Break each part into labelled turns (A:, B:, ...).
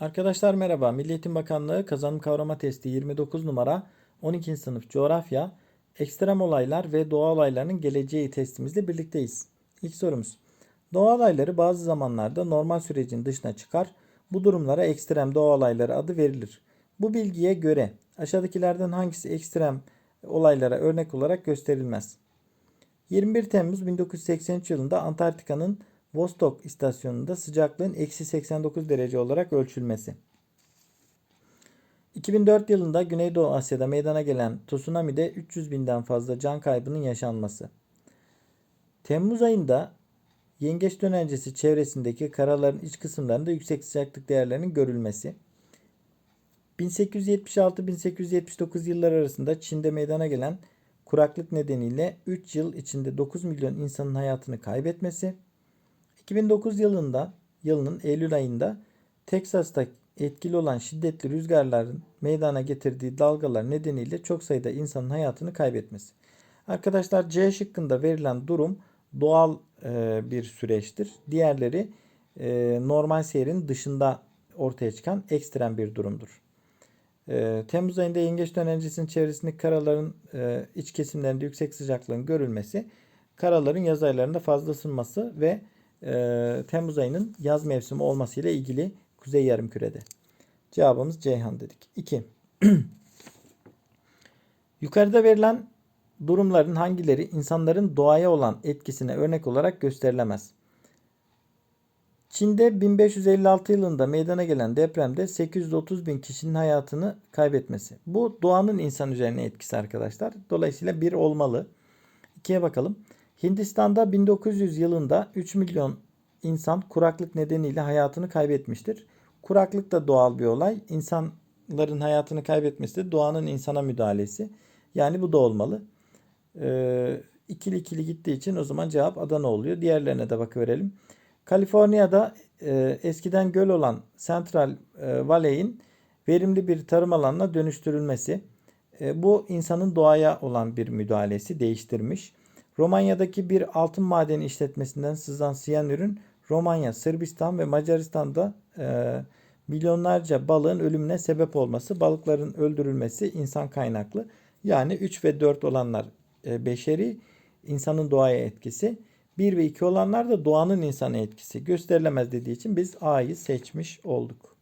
A: Arkadaşlar merhaba. Milli Eğitim Bakanlığı kazanım kavrama testi 29 numara 12. sınıf coğrafya ekstrem olaylar ve doğa olaylarının geleceği testimizle birlikteyiz. İlk sorumuz. Doğa olayları bazı zamanlarda normal sürecin dışına çıkar. Bu durumlara ekstrem doğa olayları adı verilir. Bu bilgiye göre aşağıdakilerden hangisi ekstrem olaylara örnek olarak gösterilmez? 21 Temmuz 1983 yılında Antarktika'nın Vostok istasyonunda sıcaklığın eksi 89 derece olarak ölçülmesi. 2004 yılında Güneydoğu Asya'da meydana gelen tsunami'de 300 binden fazla can kaybının yaşanması. Temmuz ayında Yengeç dönencesi çevresindeki karaların iç kısımlarında yüksek sıcaklık değerlerinin görülmesi. 1876-1879 yıllar arasında Çin'de meydana gelen kuraklık nedeniyle 3 yıl içinde 9 milyon insanın hayatını kaybetmesi. 2009 yılında yılının Eylül ayında Teksas'ta etkili olan şiddetli rüzgarların meydana getirdiği dalgalar nedeniyle çok sayıda insanın hayatını kaybetmesi. Arkadaşlar C şıkkında verilen durum doğal e, bir süreçtir. Diğerleri e, normal seyrin dışında ortaya çıkan ekstrem bir durumdur. E, Temmuz ayında yengeç dönencesinin çevresindeki karaların e, iç kesimlerinde yüksek sıcaklığın görülmesi, karaların yaz aylarında fazla ısınması ve e, Temmuz ayının yaz mevsimi olmasıyla ilgili Kuzey Yarımküre'de. Cevabımız Ceyhan dedik. 2. Yukarıda verilen durumların hangileri insanların doğaya olan etkisine örnek olarak gösterilemez? Çin'de 1556 yılında meydana gelen depremde 830 bin kişinin hayatını kaybetmesi. Bu doğanın insan üzerine etkisi arkadaşlar. Dolayısıyla bir olmalı. İkiye bakalım. Hindistan'da 1900 yılında 3 milyon insan kuraklık nedeniyle hayatını kaybetmiştir. Kuraklık da doğal bir olay. İnsanların hayatını kaybetmesi de doğanın insana müdahalesi. Yani bu da olmalı. Ee, ikili ikili gittiği için o zaman cevap Adana oluyor. Diğerlerine de bakıverelim. Kaliforniya'da e, eskiden göl olan Central e, Valley'in verimli bir tarım alanına dönüştürülmesi. E, bu insanın doğaya olan bir müdahalesi değiştirmiş. Romanya'daki bir altın madeni işletmesinden sızan siyanürün Romanya, Sırbistan ve Macaristan'da e, milyonlarca balığın ölümüne sebep olması, balıkların öldürülmesi insan kaynaklı. Yani 3 ve 4 olanlar e, beşeri, insanın doğaya etkisi. 1 ve 2 olanlar da doğanın insana etkisi. Gösterilemez dediği için biz A'yı seçmiş olduk.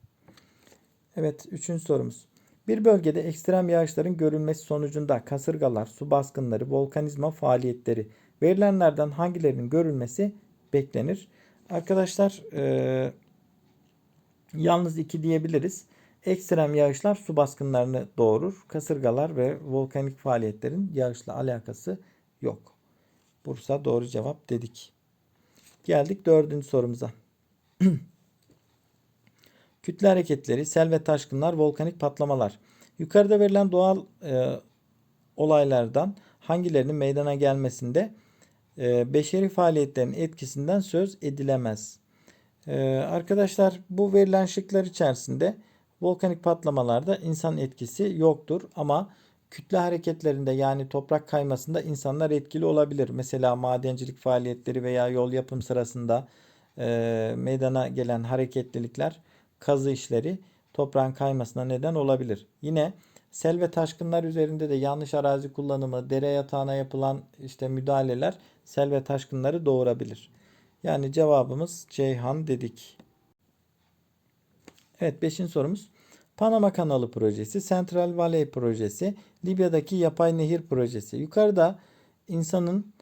A: Evet, üçüncü sorumuz. Bir bölgede ekstrem yağışların görülmesi sonucunda kasırgalar, su baskınları, volkanizma faaliyetleri verilenlerden hangilerinin görülmesi beklenir? Arkadaşlar e, yalnız iki diyebiliriz. Ekstrem yağışlar su baskınlarını doğurur. Kasırgalar ve volkanik faaliyetlerin yağışla alakası yok. Bursa doğru cevap dedik. Geldik dördüncü sorumuza. Kütle hareketleri, sel ve taşkınlar, volkanik patlamalar. Yukarıda verilen doğal e, olaylardan hangilerinin meydana gelmesinde e, beşeri faaliyetlerin etkisinden söz edilemez. E, arkadaşlar bu verilen şıklar içerisinde volkanik patlamalarda insan etkisi yoktur ama kütle hareketlerinde yani toprak kaymasında insanlar etkili olabilir. Mesela madencilik faaliyetleri veya yol yapım sırasında e, meydana gelen hareketlilikler kazı işleri toprağın kaymasına neden olabilir. Yine sel ve taşkınlar üzerinde de yanlış arazi kullanımı, dere yatağına yapılan işte müdahaleler sel ve taşkınları doğurabilir. Yani cevabımız Ceyhan dedik. Evet 5. sorumuz. Panama Kanalı projesi, Central Valley projesi, Libya'daki yapay nehir projesi. Yukarıda insanın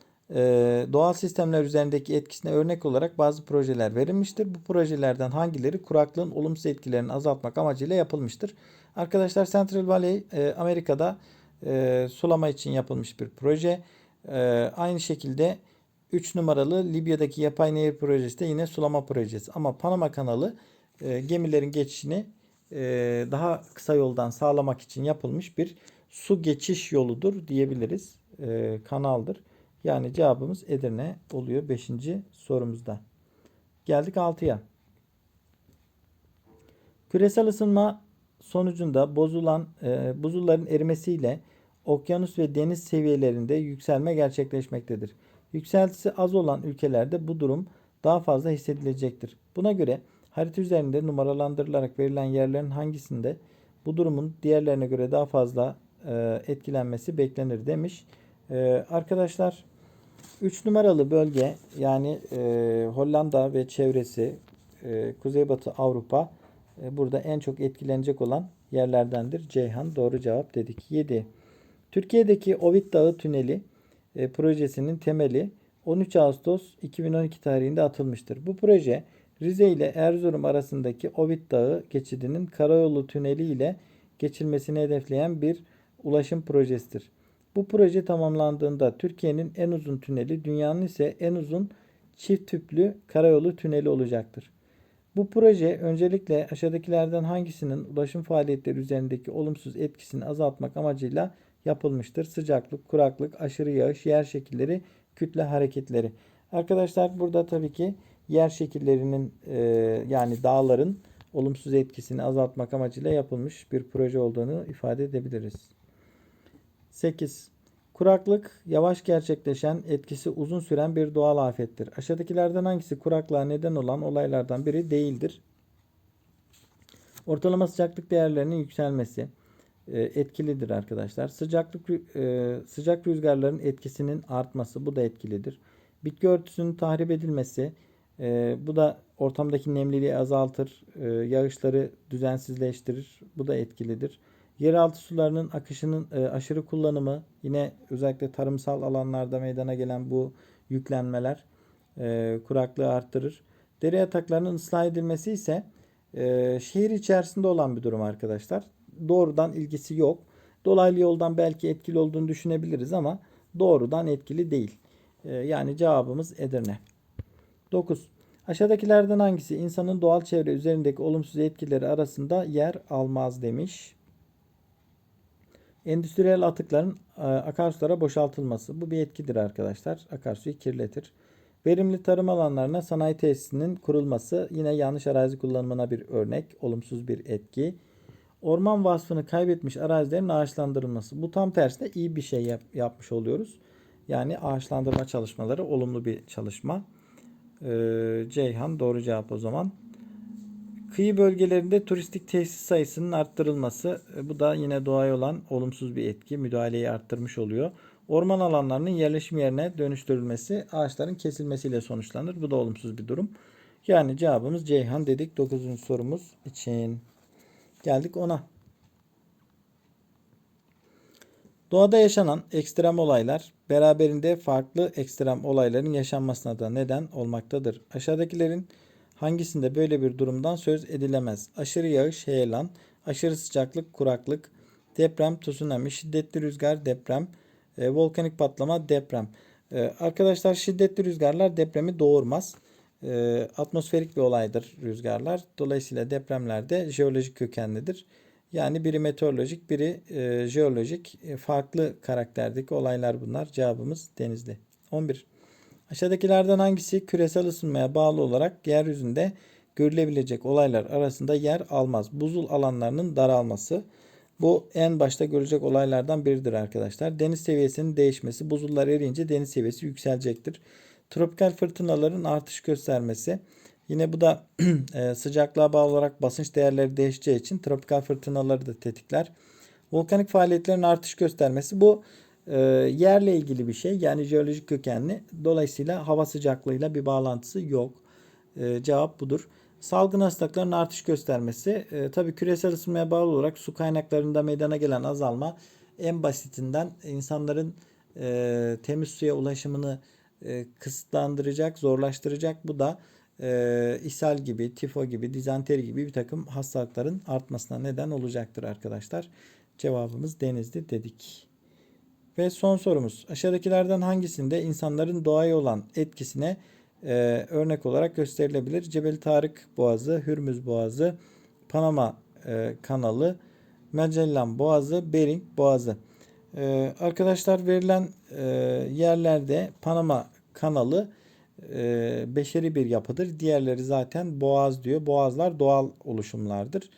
A: doğal sistemler üzerindeki etkisine örnek olarak bazı projeler verilmiştir. Bu projelerden hangileri kuraklığın olumsuz etkilerini azaltmak amacıyla yapılmıştır? Arkadaşlar Central Valley e, Amerika'da e, sulama için yapılmış bir proje. E, aynı şekilde 3 numaralı Libya'daki yapay nehir projesi de yine sulama projesi. Ama Panama kanalı gemilerin geçişini daha kısa yoldan sağlamak için yapılmış bir su geçiş yoludur diyebiliriz. Kanaldır. Yani cevabımız Edirne oluyor 5. sorumuzda. Geldik 6'ya. Küresel ısınma sonucunda bozulan e, buzulların erimesiyle okyanus ve deniz seviyelerinde yükselme gerçekleşmektedir. Yükseltisi az olan ülkelerde bu durum daha fazla hissedilecektir. Buna göre Harita üzerinde numaralandırılarak verilen yerlerin hangisinde bu durumun diğerlerine göre daha fazla e, etkilenmesi beklenir demiş. E, arkadaşlar 3 numaralı bölge yani e, Hollanda ve çevresi e, Kuzeybatı Avrupa e, burada en çok etkilenecek olan yerlerdendir. Ceyhan doğru cevap dedik. 7. Türkiye'deki Ovid Dağı Tüneli e, projesinin temeli 13 Ağustos 2012 tarihinde atılmıştır. Bu proje Rize ile Erzurum arasındaki Ovid Dağı geçidinin karayolu tüneli ile geçilmesini hedefleyen bir ulaşım projesidir. Bu proje tamamlandığında Türkiye'nin en uzun tüneli, dünyanın ise en uzun çift tüplü karayolu tüneli olacaktır. Bu proje öncelikle aşağıdakilerden hangisinin ulaşım faaliyetleri üzerindeki olumsuz etkisini azaltmak amacıyla yapılmıştır? Sıcaklık, kuraklık, aşırı yağış, yer şekilleri, kütle hareketleri. Arkadaşlar burada tabii ki yer şekillerinin e, yani dağların olumsuz etkisini azaltmak amacıyla yapılmış bir proje olduğunu ifade edebiliriz. 8. Kuraklık yavaş gerçekleşen, etkisi uzun süren bir doğal afettir. Aşağıdakilerden hangisi kuraklığa neden olan olaylardan biri değildir? Ortalama sıcaklık değerlerinin yükselmesi e, etkilidir arkadaşlar. Sıcaklık e, sıcak rüzgarların etkisinin artması bu da etkilidir. Bitki örtüsünün tahrip edilmesi e, bu da ortamdaki nemliliği azaltır, yağışları düzensizleştirir. Bu da etkilidir. Yeraltı sularının akışının aşırı kullanımı yine özellikle tarımsal alanlarda meydana gelen bu yüklenmeler kuraklığı arttırır. Dere yataklarının ıslah edilmesi ise şehir içerisinde olan bir durum arkadaşlar doğrudan ilgisi yok. Dolaylı yoldan belki etkili olduğunu düşünebiliriz ama doğrudan etkili değil. Ee, yani cevabımız Edirne. 9. Aşağıdakilerden hangisi insanın doğal çevre üzerindeki olumsuz etkileri arasında yer almaz demiş. Endüstriyel atıkların e, akarsulara boşaltılması. Bu bir etkidir arkadaşlar. Akarsuyu kirletir. Verimli tarım alanlarına sanayi tesisinin kurulması yine yanlış arazi kullanımına bir örnek. Olumsuz bir etki. Orman vasfını kaybetmiş arazilerin ağaçlandırılması. Bu tam tersine iyi bir şey yap, yapmış oluyoruz. Yani ağaçlandırma çalışmaları olumlu bir çalışma. Ee, Ceyhan doğru cevap o zaman. Kıyı bölgelerinde turistik tesis sayısının arttırılması. E, bu da yine doğaya olan olumsuz bir etki. Müdahaleyi arttırmış oluyor. Orman alanlarının yerleşim yerine dönüştürülmesi ağaçların kesilmesiyle sonuçlanır. Bu da olumsuz bir durum. Yani cevabımız Ceyhan dedik 9. sorumuz için. Geldik ona. Doğada yaşanan ekstrem olaylar beraberinde farklı ekstrem olayların yaşanmasına da neden olmaktadır. Aşağıdakilerin hangisinde böyle bir durumdan söz edilemez? Aşırı yağış, heyelan, aşırı sıcaklık, kuraklık, deprem, tsunami, şiddetli rüzgar, deprem, e, volkanik patlama, deprem. E, arkadaşlar şiddetli rüzgarlar depremi doğurmaz e, atmosferik bir olaydır rüzgarlar. Dolayısıyla depremlerde jeolojik kökenlidir. Yani biri meteorolojik, biri e, jeolojik e, farklı karakterdeki olaylar bunlar. Cevabımız denizli. 11. Aşağıdakilerden hangisi küresel ısınmaya bağlı olarak yeryüzünde görülebilecek olaylar arasında yer almaz? Buzul alanlarının daralması. Bu en başta görecek olaylardan biridir arkadaşlar. Deniz seviyesinin değişmesi. Buzullar eriyince deniz seviyesi yükselecektir. Tropikal fırtınaların artış göstermesi. Yine bu da e, sıcaklığa bağlı olarak basınç değerleri değişeceği için tropikal fırtınaları da tetikler. Volkanik faaliyetlerin artış göstermesi bu e, yerle ilgili bir şey. Yani jeolojik kökenli. Dolayısıyla hava sıcaklığıyla bir bağlantısı yok. E, cevap budur. Salgın hastalıkların artış göstermesi. E, tabii küresel ısınmaya bağlı olarak su kaynaklarında meydana gelen azalma en basitinden insanların e, temiz suya ulaşımını e, kısıtlandıracak, zorlaştıracak. Bu da e, ishal gibi, tifo gibi, dizanteri gibi bir takım hastalıkların artmasına neden olacaktır arkadaşlar. Cevabımız denizli dedik. Ve son sorumuz. Aşağıdakilerden hangisinde insanların doğaya olan etkisine e, örnek olarak gösterilebilir? Cebel Tarık Boğazı, Hürmüz Boğazı, Panama e, Kanalı, Magellan Boğazı, Bering Boğazı. Ee, arkadaşlar verilen e, yerlerde Panama kanalı e, beşeri bir yapıdır. Diğerleri zaten boğaz diyor. Boğazlar doğal oluşumlardır.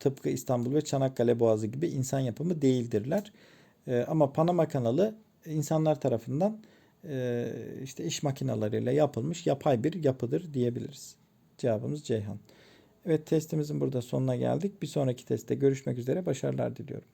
A: Tıpkı İstanbul ve Çanakkale Boğazı gibi insan yapımı değildirler. E, ama Panama kanalı insanlar tarafından e, işte iş makinalarıyla yapılmış yapay bir yapıdır diyebiliriz. Cevabımız Ceyhan. Evet testimizin burada sonuna geldik. Bir sonraki testte görüşmek üzere. Başarılar diliyorum.